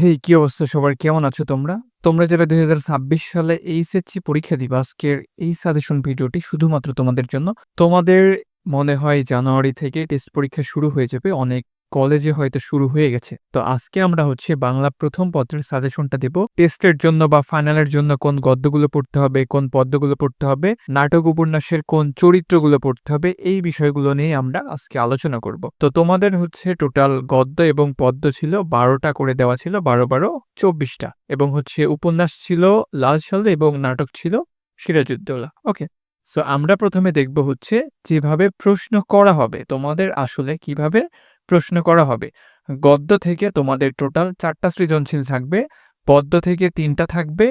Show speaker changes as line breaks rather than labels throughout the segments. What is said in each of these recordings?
হেই, কি অবস্থা সবার? কেমন আছো তোমরা? তোমরা যারা দুই হাজার ছাব্বিশ সালে এইচএসসি পরীক্ষা দিবা, আজকের এই সাজেশন ভিডিওটি শুধুমাত্র তোমাদের জন্য। তোমাদের মনে হয় জানুয়ারি থেকে টেস্ট পরীক্ষা শুরু হয়ে যাবে অনেক কলেজে হয়তো শুরু হয়ে গেছে। তো আজকে আমরা হচ্ছে বাংলা প্রথম পত্রের সাজেশনটা দেব। টেস্টের জন্য বা ফাইনালের জন্য কোন গদ্যগুলো পড়তে হবে, কোন পদ্যগুলো পড়তে হবে, নাটক উপন্যাসের কোন চরিত্রগুলো পড়তে হবে, এই বিষয়গুলো নিয়ে আমরা আজকে আলোচনা করব। তো তোমাদের হচ্ছে টোটাল গদ্য এবং পদ্য ছিল বারোটা করে দেওয়া ছিল, বারো বারো চব্বিশটা। এবং হচ্ছে উপন্যাস ছিল লাল সালদে এবং নাটক ছিল সিরাজউদ্দৌলা। ওকে, সো আমরা প্রথমে দেখব হচ্ছে যেভাবে প্রশ্ন করা হবে, তোমাদের আসলে কীভাবে প্রশ্ন করা হবে। গদ্য থেকে তোমাদের টোটাল চারটা সৃজনশীল থাকবে, পদ্য থেকে তিনটা থাকবে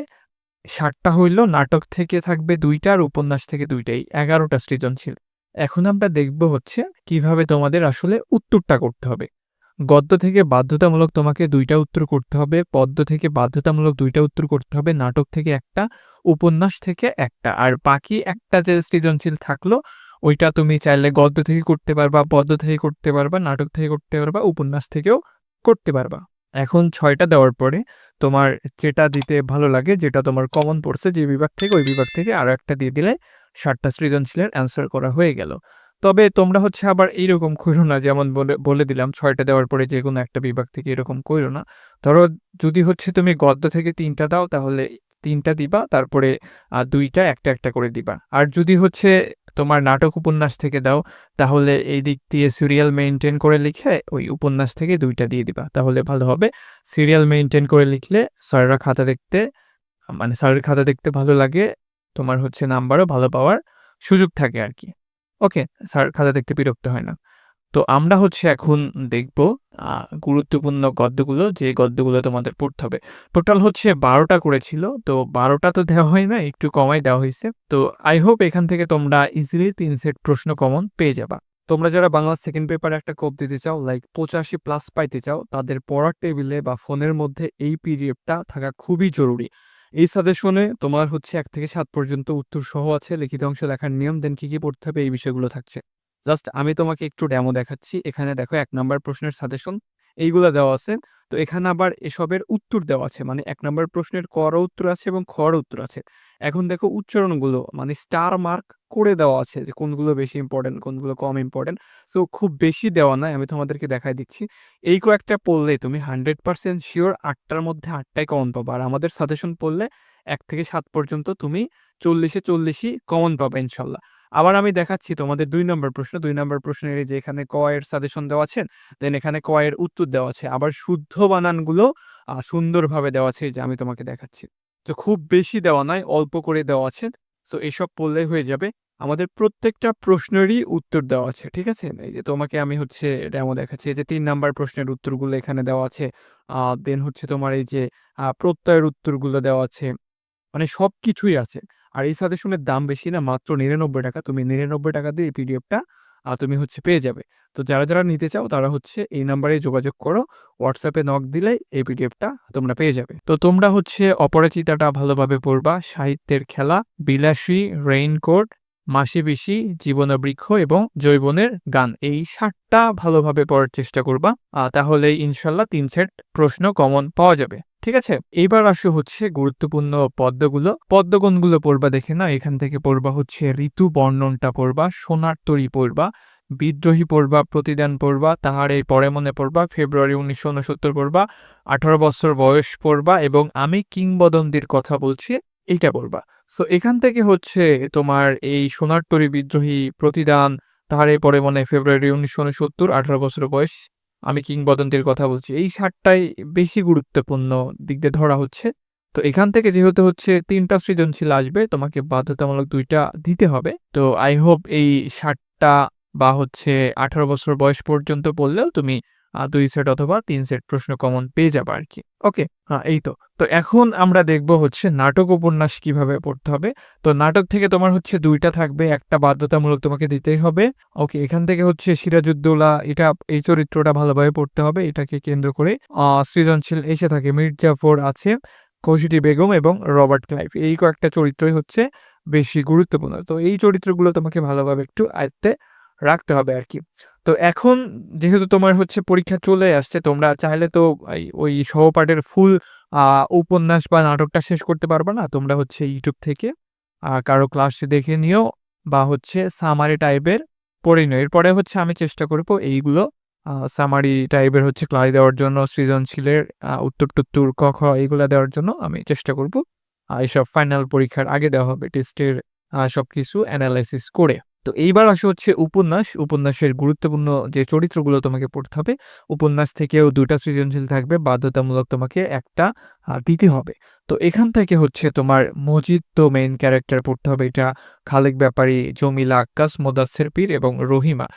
ষাটটা হইল নাটক থেকে থাকবে দুইটা আর উপন্যাস থেকে দুইটাই এগারোটা সৃজনশীল। এখন আমরা দেখব হচ্ছে কীভাবে তোমাদের আসলে উত্তরটা করতে হবে। গদ্য থেকে বাধ্যতামূলক তোমাকে দুইটা উত্তর করতে হবে, পদ্য থেকে বাধ্যতামূলক দুইটা উত্তর করতে হবে, নাটক থেকে একটা, উপন্যাস থেকে একটা, আর বাকি একটা যে সৃজনশীল থাকল ওইটা তুমি চাইলে গদ্য থেকে করতে পারবা, পদ্য থেকে করতে পারবা, নাটক থেকে করতে পারবা, উপন্যাস থেকেও করতে পারবা। এখন ছয়টা দেওয়ার পরে তোমার যেটা দিতে ভালো লাগে, যেটা তোমার কমন পড়ছে, যে বিভাগ থেকে, ওই বিভাগ থেকে আরও একটা দিয়ে দিলে ষাটটা সৃজনশীলের অ্যান্সার করা হয়ে গেল। তবে তোমরা হচ্ছে আবার এইরকম করো না, যেমন বলে বলে দিলাম, ছয়টা দেওয়ার পরে যে কোনো একটা বিভাগ থেকে এরকম করো না। ধরো যদি হচ্ছে তুমি গদ্য থেকে তিনটা দাও, তাহলে তিনটা দিবা, তারপরে দুইটা, একটা একটা করে দিবা। আর যদি হচ্ছে তোমার নাটক উপন্যাস থেকে দাও, তাহলে এই দিক দিয়ে সিরিয়াল মেনটেন করে লিখে ওই উপন্যাস থেকে দুইটা দিয়ে দিবা। তাহলে ভালো হবে। সিরিয়াল মেনটেন করে লিখলে স্যাররা খাতা দেখতে মানে স্যারের খাতা দেখতে ভালো লাগে, তোমার হচ্ছে নাম্বারও ভালো পাওয়ার সুযোগ থাকে আর কি। ওকে, স্যার খাতা দেখতে বিরক্ত হয় না। তো আমরা হচ্ছে এখন দেখব গুরুত্বপূর্ণ গদ্যগুলো, যে গদ্যগুলো তোমাদের পড়তে হবে। টোটাল হচ্ছে বারোটা করেছিল, তো বারোটা তো দেওয়া হয় না, একটু কমাই দেওয়া হয়েছে। তো আই হোপ এখান থেকে তোমরা ইজিলি তিন সেট প্রশ্ন কমন পেয়ে যাবা। তোমরা যারা বাংলা সেকেন্ড পেপারে একটা কোপ দিতে চাও লাইক পঁচাশি প্লাস পাইতে চাও, তাদের পড়ার টেবিলে বা ফোনের মধ্যে এই পিডিএফটা থাকা খুবই জরুরি। এই সাজেশনে তোমার হচ্ছে এক থেকে সাত পর্যন্ত উত্তর সহ আছে, লিখিত অংশ লেখার নিয়ম দেন কি কি পড়তে হবে, এই বিষয়গুলো থাকছে। জাস্ট আমি তোমাকে একটু ডেমো দেখাচ্ছি। এখানে দেখো এক নম্বর প্রশ্নের সাজেশন এইগুলো দেওয়া আছে। তো এখানে আবার এসবের উত্তর দেওয়া আছে। মানে এক নম্বর প্রশ্নের কর উত্তর আছে এবং খর উত্তর আছে। এখন দেখো উচ্চারণগুলো মানে স্টার মার্ক করে দেওয়া আছে যে কোনগুলো বেশি ইম্পর্টেন্ট কোনগুলো কম ইম্পর্টেন্ট সো খুব বেশি দেওয়া নাই আমি তোমাদেরকে দেখাই দিচ্ছি। এই কয়েকটা পড়লে তুমি হান্ড্রেড পার্সেন্ট শিওর আটটার মধ্যে আটটাই কমন পাবা। আর আমাদের সাজেশন পড়লে এক থেকে সাত পর্যন্ত তুমি চল্লিশে চল্লিশই কমন পাবে ইনশাল্লাহ। আবার আমি দেখাচ্ছি তোমাদের দুই নম্বর প্রশ্ন। দুই নম্বর প্রশ্নের যে এখানে কয়ের সাজেশন দেওয়া আছে দেন এখানে কয়ের উত্তর দেওয়া আছে। আবার শুদ্ধ বানানগুলো সুন্দরভাবে দেওয়া আছে যে আমি তোমাকে দেখাচ্ছি। তো খুব বেশি দেওয়া নয়, অল্প করে দেওয়া আছে। সো এসব পড়লে হয়ে যাবে। আমাদের প্রত্যেকটা প্রশ্নেরই উত্তর দেওয়া আছে, ঠিক আছে? এই যে তোমাকে আমি হচ্ছে ডেমো দেখাচ্ছি। যে তিন নাম্বার প্রশ্নের উত্তরগুলো এখানে দেওয়া আছে। দেন হচ্ছে তোমার এই যে প্রত্যয়ের উত্তরগুলো দেওয়া আছে। মানে সব কিছুই আছে। আর এই সাজেশনের দাম বেশি না, মাত্র নিরানব্বই টাকা। তুমি নিরানব্বই টাকা দিয়ে এই পিডিএফটা তুমি হচ্ছে পেয়ে যাবে। তো যারা যারা নিতে চাও, তারা হচ্ছে এই নাম্বারে যোগাযোগ করো। হোয়াটসঅ্যাপে নক দিলে এই পিডিএফটা তোমরা পেয়ে যাবে। তো তোমরা হচ্ছে অপরাজিতাটা ভালোভাবে পড়বা। সাহিত্যের খেলা, বিলাসী রেইনকোট মাসি বেশি জীবন বৃক্ষ এবং জৈবনের গান। এই সাতটা ভালোভাবে পড়ার চেষ্টা করবা। তাহলে ইনশাল্লাহ তিন সেট প্রশ্ন কমন পাওয়া যাবে। ঠিক আছে? এবার আসো হচ্ছে গুরুত্বপূর্ণ পদ্মগুলো। পদ্মগণগুলো পড়বা দেখে না এখান থেকে পড়বা হচ্ছে ঋতু বর্ণনটা পড়বা, সোনার তরি পড়বা, বিদ্রোহী পড়বা, প্রতিদান পড়বা, তাহার এই পরে মনে পড়বা, ফেব্রুয়ারি উনিশশো উনসত্তর পড়বা, আঠারো বছর বয়স পড়বা এবং আমি কিংবদন্তির কথা বলছি, এইটা পড়বা। সো এখান থেকে হচ্ছে তোমার এই সোনার তরি বিদ্রোহী প্রতিদান, তাহার এই পরে মনে ফেব্রুয়ারি উনিশশো উনসত্তর, আঠারো বছর বয়স আমি কিংবদন্তির কথা বলছি। এই সারটাই বেশি গুরুত্বপূর্ণ দিক দিয়ে ধরা হচ্ছে। তো এখান থেকে যেহেতু হচ্ছে তিনটা সৃজনশীল আসবে, তোমাকে বাধ্যতামূলক দুইটা দিতে হবে। তো আই হোপ এই ষাটটা বা হচ্ছে আঠারো বছর বয়স পর্যন্ত পড়লেও তুমি দুই সেট অথবা তিন সেট প্রশ্ন কমন পেয়ে যাবে আর কি ওকে হ্যাঁ এই তো। তো এখন আমরা দেখব হচ্ছে নাটক উপন্যাস কীভাবে পড়তে হবে। তো নাটক থেকে তোমার হচ্ছে দুইটা থাকবে। একটা বাধ্যতামূলক তোমাকে দিতেই হবে। ওকে এখান থেকে হচ্ছে সিরাজউদ্দৌলা, এটা এই চরিত্রটা ভালোভাবে পড়তে হবে। এটাকে কেন্দ্র করে সৃজনশীল এসে থাকে। মির্জাফর আছে কৌশিটি বেগম এবং রবার্ট ক্লাইভ। এই কয়েকটা চরিত্রই হচ্ছে বেশি গুরুত্বপূর্ণ। তো এই চরিত্রগুলো তোমাকে ভালোভাবে একটু আয়ত্তে রাখতে হবে আর কি তো এখন যেহেতু তোমার হচ্ছে পরীক্ষা চলে আসছে তোমরা চাইলে তো ওই সহপাঠের ফুল উপন্যাস বা নাটকটা শেষ করতে পারবা না। তোমরা হচ্ছে ইউটিউব থেকে কারও ক্লাস দেখে নিও বা হচ্ছে সামারি টাইপের পড়ে নিও। এরপরে হচ্ছে আমি চেষ্টা করব এইগুলো সামারি টাইপের হচ্ছে ক্লাস দেওয়ার জন্য সৃজনশীলের উত্তর-টুত্তর, ক, খ এগুলা দেওয়ার জন্য আমি চেষ্টা করব। আ এসব ফাইনাল পরীক্ষার আগে দেওয়া হবে টেস্টের সব কিছু অ্যানালাইসিস করে। তো এইবার আসি হচ্ছে উপন্যাস। উপন্যাসের গুরুত্বপূর্ণ যে চরিত্রগুলো তোমাকে পড়তে হবে, উপন্যাস থেকেও ২ টা সৃজনশীল থাকবে। বাধ্যতামূলক তোমাকে একটা দিতে হবে। তো এখান থেকে হচ্ছে তোমার মজিদ তো মেইন ক্যারেক্টার পড়তে হবে। এটা খালেক ব্যাপারী, জমিলা আক্কাস, মোদাসের পীর এবং রহিমা।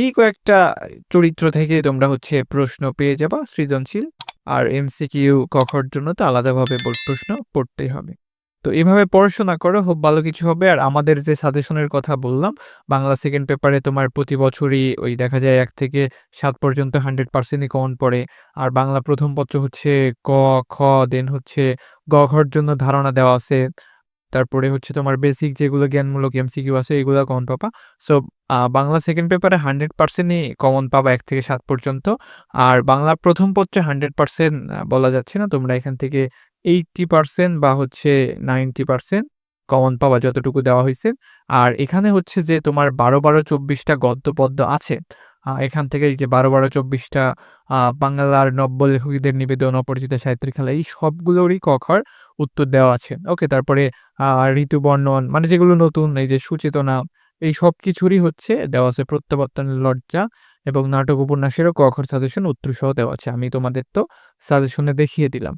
এই কয়েকটা চরিত্র থেকে তোমরা হচ্ছে প্রশ্ন পেয়ে যাবা সৃজনশীল। আর এমসিকিউ, ক, খ'র জন্য তো আলাদাভাবে প্রশ্ন পড়তেই হবে। তো এভাবে পড়াশোনা করো, খুব ভালো কিছু হবে। আর আমাদের যে সাজেশনের কথা বললাম, বাংলা সেকেন্ড পেপারে তোমার প্রতি বছরই ওই দেখা যায় এক থেকে সাত পর্যন্ত হান্ড্রেড পার্সেন্টই কমন পড়ে। আর বাংলা প্রথম পত্র হচ্ছে ক, খ, দেন হচ্ছে গ, ঘর জন্য ধারণা দেওয়া আছে। তারপরে হচ্ছে তোমার বেসিক যেগুলো জ্ঞানমূলক এমসিকিউ আছে এগুলো কমন পাবা। সো বাংলা সেকেন্ড পেপারে 100% কমন পাবা এক থেকে সাত পর্যন্ত। আর বাংলা প্রথম পত্রে 100% বলা যাচ্ছে না। তোমরা এখান থেকে 80% বা হচ্ছে 90% কমন পাওয়া যতটুকু দেওয়া হয়েছে আর এখানে হচ্ছে যে তোমার ১২, ১২, ২৪ টা গদ্য পদ্য আছে। এখান থেকে এই যে ১২, ১২, ২৪ টা বাংলার নব্য লেখকদের নিবেদন, অপরিচিত সাহিত্যের খেলা এই সবগুলোরই ক, খ'র উত্তর দেওয়া আছে। ওকে? তারপরে আ ঋতুবর্ণন মানে যেগুলো নতুন এই যে সুচেতনা এই সব কিছুরই হচ্ছে দেওয়া আছে। প্রত্যাবর্তনের লজ্জা এবং নাটক উপন্যাসেরও ক, খ'র সাজেশন উত্তরসহ দেওয়া আছে। আমি তোমাদের তো সাজেশনে দেখিয়ে দিলাম।